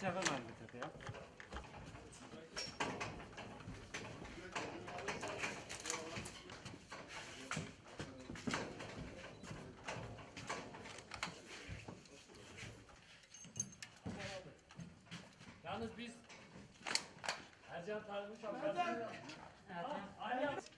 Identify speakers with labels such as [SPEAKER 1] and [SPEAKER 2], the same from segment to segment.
[SPEAKER 1] çakamayın bir tek ya. Yalnız biz Ercan Tanrı'nın şapkasını Aynı yap-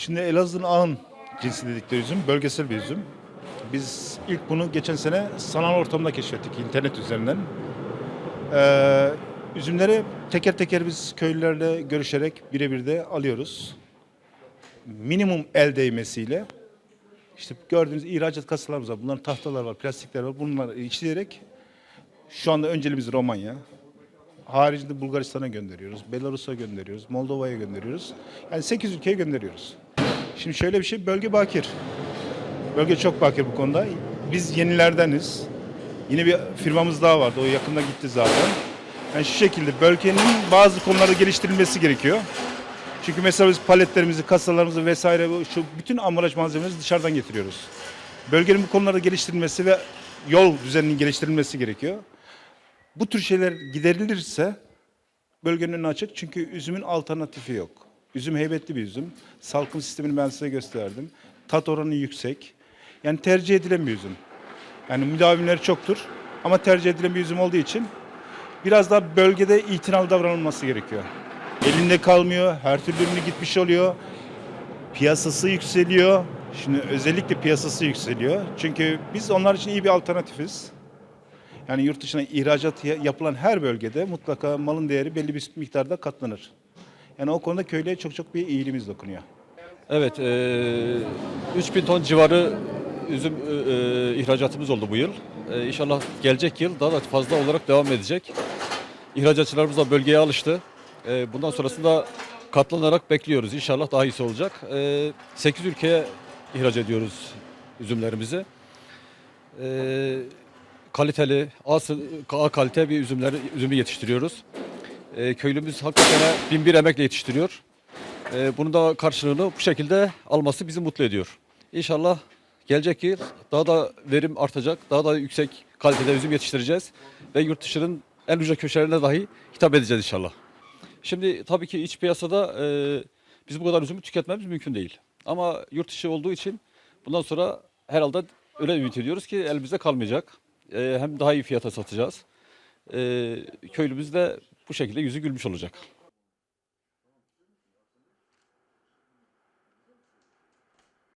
[SPEAKER 2] Şimdi Elazığ'ın ağın cinsi dedikleri üzüm, bölgesel bir üzüm. Biz ilk bunu geçen sene sanal ortamda keşfettik internet üzerinden. Ee, üzümleri teker teker biz köylülerle görüşerek birebir de alıyoruz. Minimum el değmesiyle işte gördüğünüz ihracat kasalarımız var. Bunların tahtalar var, plastikler var. Bunları işleyerek şu anda önceliğimiz Romanya. Haricinde Bulgaristan'a gönderiyoruz, Belarus'a gönderiyoruz, Moldova'ya gönderiyoruz. Yani 8 ülkeye gönderiyoruz. Şimdi şöyle bir şey, bölge bakir. Bölge çok bakir bu konuda. Biz yenilerdeniz. Yine bir firmamız daha vardı, o yakında gitti zaten. Yani şu şekilde bölgenin bazı konularda geliştirilmesi gerekiyor. Çünkü mesela biz paletlerimizi, kasalarımızı vesaire şu bütün ambalaj malzemelerimizi dışarıdan getiriyoruz. Bölgenin bu konularda geliştirilmesi ve yol düzeninin geliştirilmesi gerekiyor. Bu tür şeyler giderilirse bölgenin önü açık çünkü üzümün alternatifi yok. Üzüm heybetli bir üzüm. Salkım sistemini ben size gösterdim. Tat oranı yüksek. Yani tercih edilen bir üzüm. Yani müdavimleri çoktur ama tercih edilen bir üzüm olduğu için biraz daha bölgede itinalı davranılması gerekiyor. Elinde kalmıyor, her türlü ürünü gitmiş oluyor. Piyasası yükseliyor. Şimdi özellikle piyasası yükseliyor. Çünkü biz onlar için iyi bir alternatifiz. Yani yurt dışına ihracat ya- yapılan her bölgede mutlaka malın değeri belli bir miktarda katlanır. Yani o konuda köylüye çok çok bir iyiliğimiz dokunuyor.
[SPEAKER 3] Evet, e, 3000 ton civarı üzüm e, e, ihracatımız oldu bu yıl. E, inşallah gelecek yıl daha da fazla olarak devam edecek. İhracatçılarımız da bölgeye alıştı. E, bundan sonrasında katlanarak bekliyoruz. İnşallah daha iyisi olacak. E, 8 ülkeye ihraç ediyoruz üzümlerimizi. E, kaliteli, A, sı- A kalite bir üzümleri, üzümü yetiştiriyoruz. E, köylümüz hakikaten bin bir emekle yetiştiriyor. Ee, bunun da karşılığını bu şekilde alması bizi mutlu ediyor. İnşallah gelecek yıl daha da verim artacak, daha da yüksek kalitede üzüm yetiştireceğiz ve yurt dışının en uca köşelerine dahi hitap edeceğiz inşallah. Şimdi tabii ki iç piyasada e, Biz bu kadar üzümü tüketmemiz mümkün değil. Ama yurt dışı olduğu için bundan sonra herhalde öyle ümit ediyoruz ki elimizde kalmayacak. Ee, hem daha iyi fiyata satacağız. Ee, köylümüz de bu şekilde yüzü gülmüş olacak.